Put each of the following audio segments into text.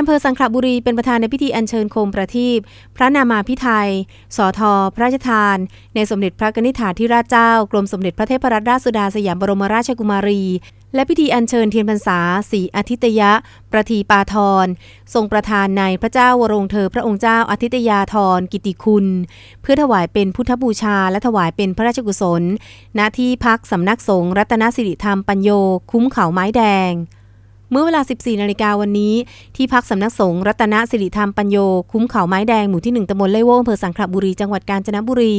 อำเภอสังขละบุรีเป็นประธานในพิธีอัญเชิญโคมประทีปพระนามาพิไทยสอทอพระราชทาน ในสมเด็จพระกนิษฐาธิราชเจ้ากรมสมเด็จพระเทพรัตนราชสุดาสยามบรมราชกุมารีและพิธีอัญเชิญเทียนพรรษาสีอาทิตยะ ประทีปาทร ทรงประธานในพระเจ้าวรงเธอพระองค์เจ้าอาทิตยาธรกิติคุณ เพื่อถวายเป็นพุทธบูชาและถวายเป็นพระราชกุศล ณที่พักสำนักสงฆ์รัตนสิริธรรมปัญโย คุ้มเขาไม้แดง เมื่อเวลา 14 นาฬิกาวันนี้ ที่พักสำนักสงฆ์รัตนสิริธรรมปัญโย คุ้มเขาไม้แดงหมู่ที่ 1ตำบลไล่โว้อำเภอสังขละบุรีจังหวัดกาญจนบุรี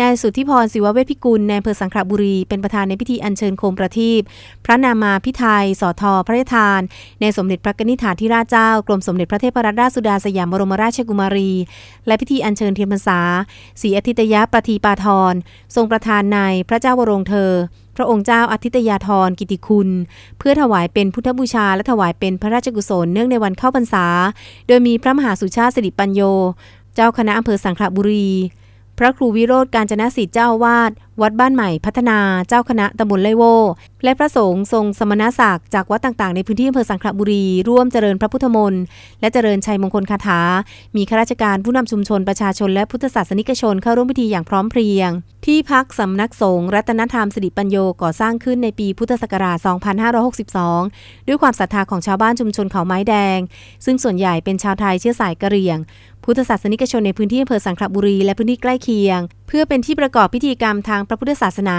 นายสุทธิพรศิวเวชพิกุลนายอำเภอสังขละบุรีเป็นประธานในพิธีอัญเชิญโคมประทีปพระนามาพิไทยสอทอพระราชทานในสมเด็จพระกนิษฐาธิราชเจ้ากรมสมเด็จพระเทพรัตนราชสุดาสยามบรมราชกุมารี และพิธีอัญเชิญเทียนพรรษาสีอาทิตยะประทีปาทรทรงประธานในพระเจ้าวรงเธอ พระองค์เจ้าอาทิตยาธรกิติคุณ เพื่อถวายเป็นพุทธบูชาและถวายเป็นพระราชกุศลเนื่องในวันเข้าพรรษา โดยมีพระมหาสุชาติสิริปัญโย เจ้าคณะอำเภอสังขละบุรี พระครูวิโรธการจนสิทธิ์เจ้าวาด วัดบ้านใหม่พัฒนาเจ้าคณะตำบลไลโว และพระสงฆ์ทรงสมณศักดิ์จากวัดต่างๆ ในพื้นที่อำเภอสังขละบุรี ร่วมเจริญพระพุทธมนต์และเจริญชัยมงคลคาถา มีข้าราชการผู้นำชุมชนประชาชนและพุทธศาสนิกชนเข้าร่วมพิธีอย่างพร้อมเพรียง ที่พักสำนักสงฆ์รัตนธรรมสิริปัญโยก่อสร้างขึ้นในปีพุทธศักราช 2562 ด้วยความศรัทธาของชาวบ้านชุมชนเขาไม้แดง ซึ่งส่วนใหญ่เป็นชาวไทยเชื้อสายกะเหรี่ยง พุทธศาสนิกชนในพื้นที่อำเภอสังขละบุรี และพื้นที่ใกล้เคียง เพื่อเป็นที่ประกอบพิธีกรรมทางพระพุทธศาสนา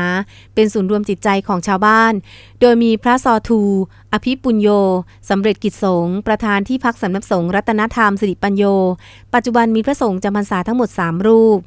เป็นศูนย์รวมจิตใจของชาวบ้าน โดยมีพระซอทู อภิปุญโยสำเร็จกิจสงฆ์ประธานที่พักสำนักสงฆ์รัตนธรรมสิริปัญโย ปัจจุบันมีพระสงฆ์จำพรรษาทั้งหมด 3 รูป